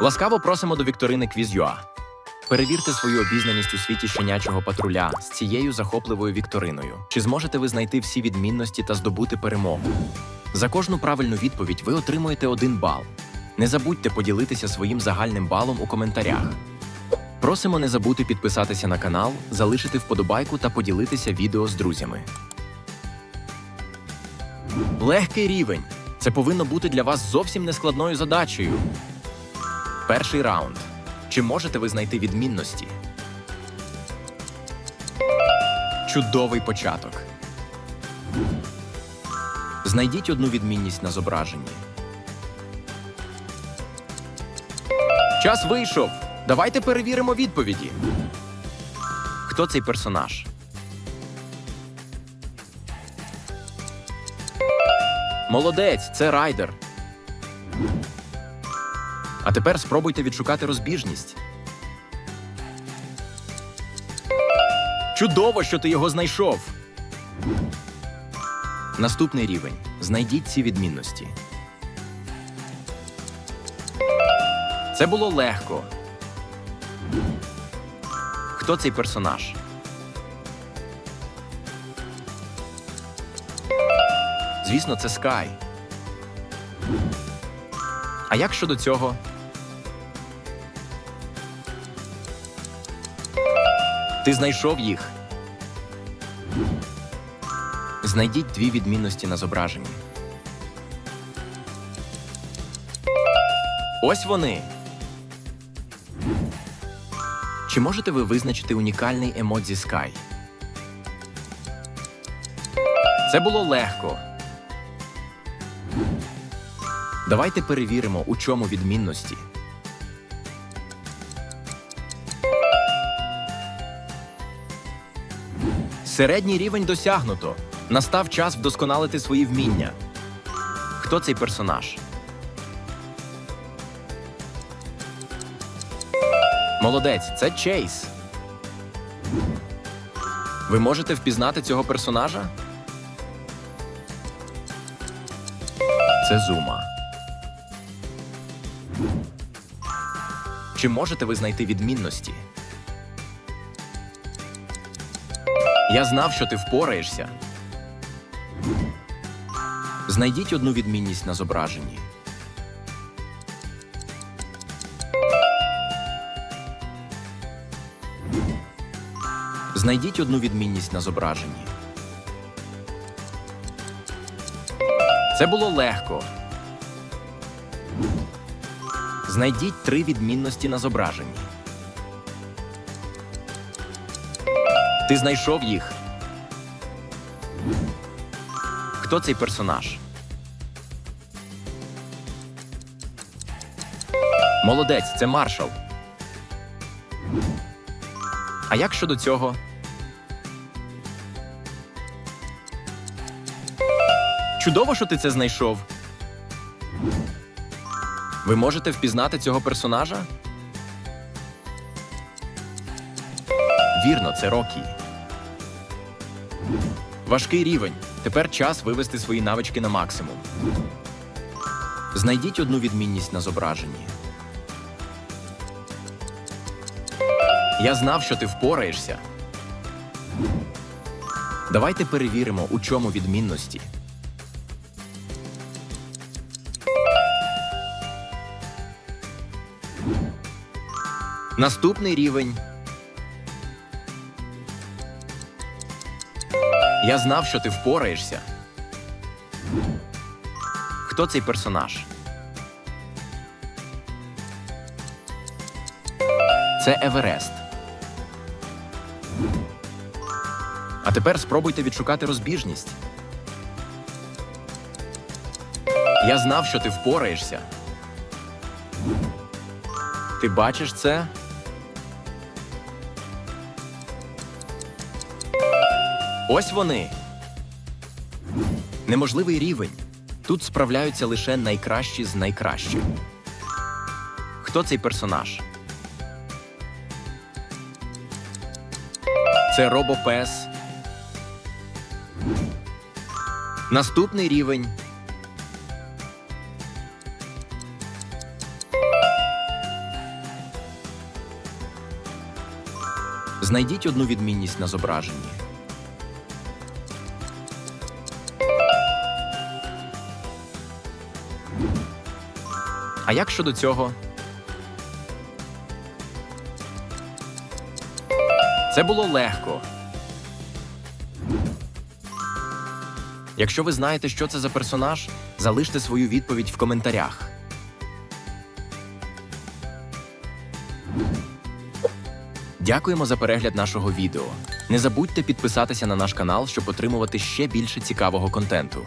Ласкаво просимо до вікторини Quiz.ua. Перевірте свою обізнаність у світі щенячого патруля з цією захопливою вікториною. Чи зможете ви знайти всі відмінності та здобути перемогу? За кожну правильну відповідь ви отримуєте один бал. Не забудьте поділитися своїм загальним балом у коментарях. Просимо не забути підписатися на канал, залишити вподобайку та поділитися відео з друзями. Легкий рівень. Це повинно бути для вас зовсім нескладною задачею. Перший раунд. Чи можете ви знайти відмінності? Чудовий початок. Знайдіть одну відмінність на зображенні. Час вийшов. Давайте перевіримо відповіді. Хто цей персонаж? Молодець, це райдер. А тепер спробуйте відшукати розбіжність. Чудово, що ти його знайшов. Наступний рівень. Знайдіть ці відмінності. Це було легко. Хто цей персонаж? Звісно, це Скай. А як щодо цього? Ти знайшов їх. Знайдіть дві відмінності на зображенні. Ось вони. Чи можете ви визначити унікальний емодзі Sky? Це було легко. Давайте перевіримо, у чому відмінності. Середній рівень досягнуто. Настав час вдосконалити свої вміння. Хто цей персонаж? Молодець, це Чейз. Ви можете впізнати цього персонажа? Це Зума. Чи можете ви знайти відмінності? Я знав, що ти впораєшся. Знайдіть одну відмінність на зображенні. Знайдіть одну відмінність на зображенні. Це було легко. Знайдіть три відмінності на зображенні. Ти знайшов їх. Хто цей персонаж? Молодець, це маршал. А як щодо цього? Чудово, що ти це знайшов. Ви можете впізнати цього персонажа? Вірно, це Рокі. Важкий рівень. Тепер час вивести свої навички на максимум. Знайдіть одну відмінність на зображенні. Я знав, що ти впораєшся. Давайте перевіримо, у чому відмінності. Наступний рівень. Я знав, що ти впораєшся. Хто цей персонаж? Це Еверест. А тепер спробуйте відшукати розбіжність. Я знав, що ти впораєшся. Ти бачиш це? Ось вони. Неможливий рівень. Тут справляються лише найкращі з найкращих. Хто цей персонаж? Це робопес. Наступний рівень. Знайдіть одну відмінність на зображенні. А як щодо цього? Це було легко. Якщо ви знаєте, що це за персонаж, залиште свою відповідь в коментарях. Дякуємо за перегляд нашого відео. Не забудьте підписатися на наш канал, щоб отримувати ще більше цікавого контенту.